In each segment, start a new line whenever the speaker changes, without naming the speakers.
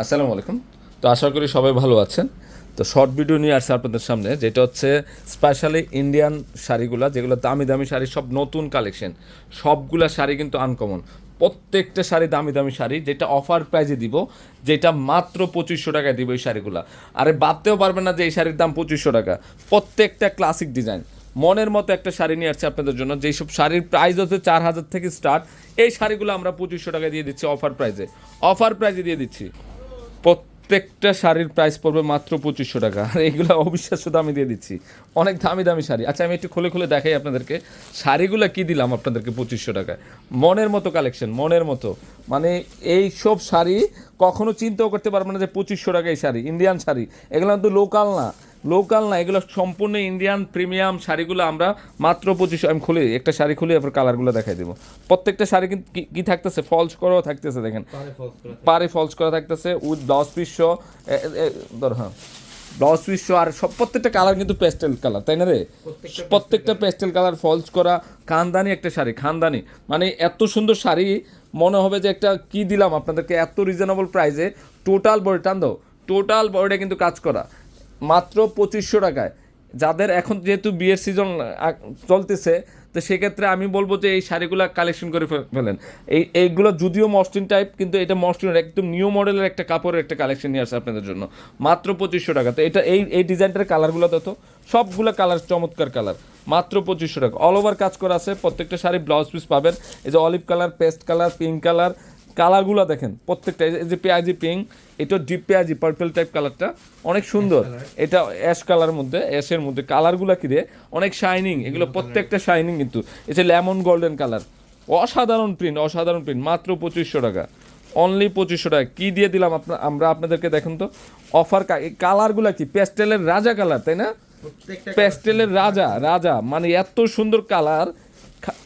আসসালামু আলাইকুম। তো আশা করি সবাই ভালো আছেন। তো শর্ট ভিডিও নিয়ে আসছে আপনাদের সামনে, যেটা হচ্ছে স্পেশালি ইন্ডিয়ান শাড়িগুলো, যেগুলো দামি দামি শাড়ি, সব নতুন কালেকশন সবগুলা শাড়ি কিন্তু আনকমন প্রত্যেকটা শাড়ি দামি দামি শাড়ি, যেটা অফার প্রাইজে দিব, যেটা মাত্র পঁচিশশো টাকায় দিব এই শাড়িগুলো। আরে ভাবতেও পারবেন না যে এই শাড়ির দাম পঁচিশশো টাকা। প্রত্যেকটা ক্লাসিক ডিজাইন মনের মতো একটা শাড়ি নিয়ে আসছে আপনাদের জন্য যেই সব শাড়ির প্রাইস হচ্ছে চার হাজার থেকে স্টার্ট এই শাড়িগুলো আমরা পঁচিশশো টাকায় দিয়ে দিচ্ছি অফার প্রাইজে অফার প্রাইজে দিয়ে দিচ্ছি। প্রত্যেকটা শাড়ির প্রাইস পড়বে মাত্র পঁচিশশো টাকা। আর এইগুলো অবিশ্বাস্য দামে দিয়ে দিচ্ছি। অনেক দামি দামি শাড়ি। আচ্ছা আমি একটু খুলে খুলে দেখাই আপনাদেরকে। শাড়িগুলো কি দিলাম আপনাদেরকে পঁচিশশো টাকায়? মনের মতো কালেকশন মনের মতো। মানে এই সব শাড়ি কখনো চিন্তাও করতে পারবে না যে পঁচিশশো টাকা এই শাড়ি ইন্ডিয়ান শাড়ি। এগুলো তো লোকাল না। লোকাল না এগুলো সম্পূর্ণ ইন্ডিয়ান প্রিমিয়াম শাড়িগুলো আমরা মাত্র পঁচিশশো আমি খুলি একটা শাড়ি খুলে এরপর কালারগুলো দেখাই দেবো। প্রত্যেকটা শাড়ি কিন্তু কি- কি থাকতেছে? ফলস করাও থাকতেছে দেখেন। পারে ফলস করা থাকতেছে। উইথ ব্লাউজ পিস ধর হ্যাঁ। ব্লাউজ পিস আর সব প্রত্যেকটা কালার কিন্তু পেস্টেল কালার তাই না রে? প্রত্যেকটা পেস্টেল কালার ফলস করা খানদানি একটা শাড়ি খানদানি। মানে এত সুন্দর শাড়ি মনে হবে যে একটা কি দিলাম আপনাদেরকে এত রিজনেবল প্রাইসে টোটাল বডি টান দাও। টোটাল বডিটা কিন্তু কাজ করা। মাত্র পঁচিশশো টাকায়। যাদের এখন যেহেতু বিয়ের সিজন চলতেছে, তো সেক্ষেত্রে আমি বলব যে এই শাড়িগুলো কালেকশন করে ফেলেন। এই, এইগুলো যদিও মসলিন টাইপ কিন্তু এটা মসলিনের একদম নিউ মডেলের একটা কাপড়ের একটা কালেকশন নিয়ে আসে আপনাদের জন্য। মাত্র পঁচিশশো টাকা। তো এটা, এই এই ডিজাইনটার কালারগুলো তো সবগুলো কালার চমৎকার কালার মাত্র পঁচিশশো টাকা। অল ওভার কাজ করা আছে। প্রত্যেকটা শাড়ি ব্লাউজ পিস পাবেন। এই যে olive colour paste colour pink colour কালারগুলো দেখেন প্রত্যেকটা এই যে- পেঁয়াজি পিঙ্ক এটা ডিপ পেঁয়াজি পার্পল টাইপ কালারটা অনেক সুন্দর। এটা অ্যাশ কালার মধ্যে অ্যাশের মধ্যে কালারগুলো কি রে? অনেক শাইনিং এগুলো প্রত্যেকটা শাইনিং কিন্তু। যে লেমন গোল্ডেন কালার অসাধারণ প্রিন্ট অসাধারণ প্রিন্ট মাত্র পঁচিশশো টাকা। অনলি পঁচিশশো টাকা। কী দিয়ে দিলাম আপনার আমরা আপনাদেরকে দেখুন তো অফার কালারগুলো কি? প্যাস্টেলের রাজা কালার তাই না? প্যাস্টেলের রাজা রাজা মানে এত সুন্দর কালার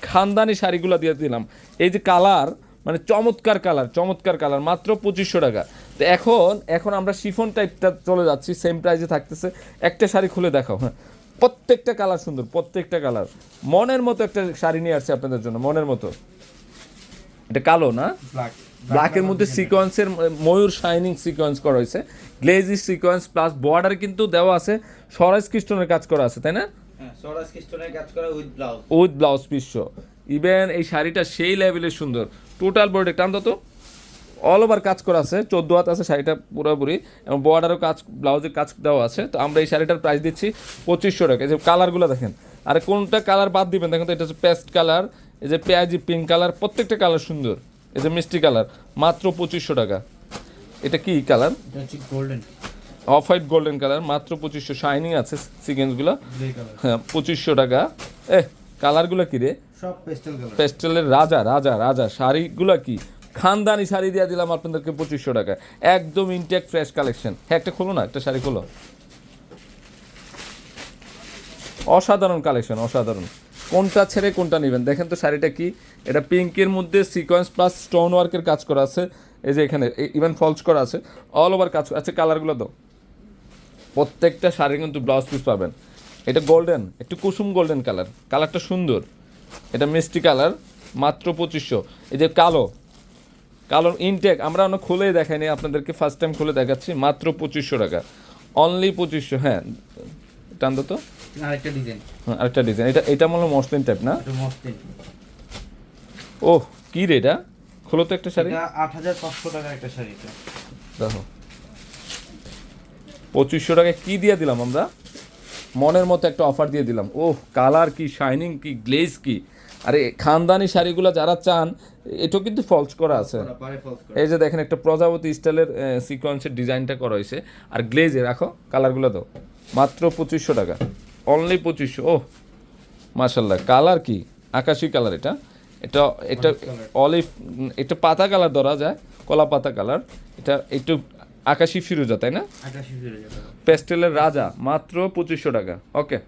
খানদানি শাড়িগুলো দিয়ে দিলাম। এই যে কালার মানে চমৎকার কালার চমৎকার কালার মাত্র পঁচিশশো টাকা। তো এখন এখন আমরা শিফন টাইপটা চলে যাচ্ছি সেম প্রাইসে থাকতেছে। একটা শাড়ি খুলে দেখাও হ্যাঁ। প্রত্যেকটা কালার সুন্দর প্রত্যেকটা কালার। মনের মতো একটা শাড়ি নিয়ে আসছে আপনাদের জন্য মনের মতো। এটা কালো না? ব্ল্যাকের মধ্যে সিকোয়েন্সের ময়ূর শাইনিং সিকোয়েন্স করা হয়েছে। গ্লেজি সিকোয়েন্স প্লাস বর্ডার কিন্তু দেওয়া আছে। স্বরাজ কৃষ্ণের কাজ করা আছে তাই না?
হ্যাঁ স্বরাজ কৃষ্ণনের কাজ করা with blouse
with blouse piece even এই শাড়িটা সেই লেভেলের সুন্দর। টোটাল বডি টান তো অল ওভার কাজ করা আছে চোদ্দ হাত আছে শাড়িটা পুরোপুরি এবং বর্ডারও কাজ ব্লাউজের কাজ দেওয়া আছে। তো আমরা এই শাড়িটার প্রাইস দিচ্ছি পঁচিশশো টাকা। এই যে কালারগুলো দেখেন আর কোনটা কালার বাদ দিবেন? দেখেন তো এটা হচ্ছে পেস্ট কালার এই যে পেঁয়াজি পিঙ্ক কালার প্রত্যেকটা কালার সুন্দর। এই যে মিষ্টি কালার মাত্র পঁচিশশো টাকা। এটা কি colour
golden
off white golden colour মাত্র পঁচিশশো। শাইনিং আছে সিকেন্সগুলো হ্যাঁ পঁচিশশো টাকা। এ কালারগুলো কি রে?
সব পেস্টেল
পেস্টেলের রাজা রাজা রাজা শাড়িগুলো কি? খানদানি শাড়ি দিয়ে দিলাম আপনাদেরকে পঁচিশশো টাকা। একদম ইনটেক ফ্রেশ কালেকশন হ্যাঁ একটা খোলো না, একটা শাড়ি খোলো। অসাধারণ কালেকশন অসাধারণ। কোনটা ছেড়ে কোনটা নেবেন? দেখেন তো শাড়িটা কি? এটা পিঙ্কের মধ্যে সিকোয়েন্স প্লাস স্টোন ওয়ার্কের কাজ করা আছে। এই যে এখানে ইভেন ফলস করা আছে। অল ওভার কাজ আছে কালারগুলো দাও। প্রত্যেকটা শাড়ি কিন্তু ব্লাউজ পিস পাবেন। এটা গোল্ডেন একটু কুসুম গোল্ডেন কালার কালারটা সুন্দর। এটা মিষ্টি কালার মাত্র পঁচিশশো। এই যে কালো কালো ইনটেক আমরা অনেক খুলেই দেখাইনি আপনাদেরকে ফার্স্ট টাইম খুলে দেখাচ্ছি মাত্র পঁচিশশো টাকা। অনলি পঁচিশশো হ্যাঁ টান তো
আরেকটা ডিজাইন
হ্যাঁ, আরেকটা ডিজাইন এটা এটা মনে হয় মসলিন টাইপ না? ও কি রে এটা? খোলো তো একটা শাড়ি।
আট হাজার পাঁচশো টাকা একটা শাড়ি
দেখো। পঁচিশশো টাকা কি দিয়ে দিলাম আমরা? মনের মতো একটা অফার দিয়ে দিলাম। ওহ কালার কি শাইনিং কি গ্লেজ কি? আরে খানদানি শাড়িগুলো যারা চান এটাও কিন্তু ফলস করা আছে। এই যে দেখেন একটা প্রজাপতি স্টাইলের সিকোয়েন্সের ডিজাইনটা করা হয়েছে। আর গ্লেজে রাখো কালারগুলো দাও। মাত্র পঁচিশশো টাকা। অনলি পঁচিশশো। ও মাশাল্লাহ কালার কি? আকাশি কালার এটা। এটা এটা অলিভ এটা পাতা কালার ধরা যায় কলা পাতা কালার এটা একটু আকাশি ফিরোজা তাই না?
আকাশি ফিরোজা প্যাস্টেলের
পেস্টেলের রাজা মাত্র পঁচিশশো টাকা। ওকে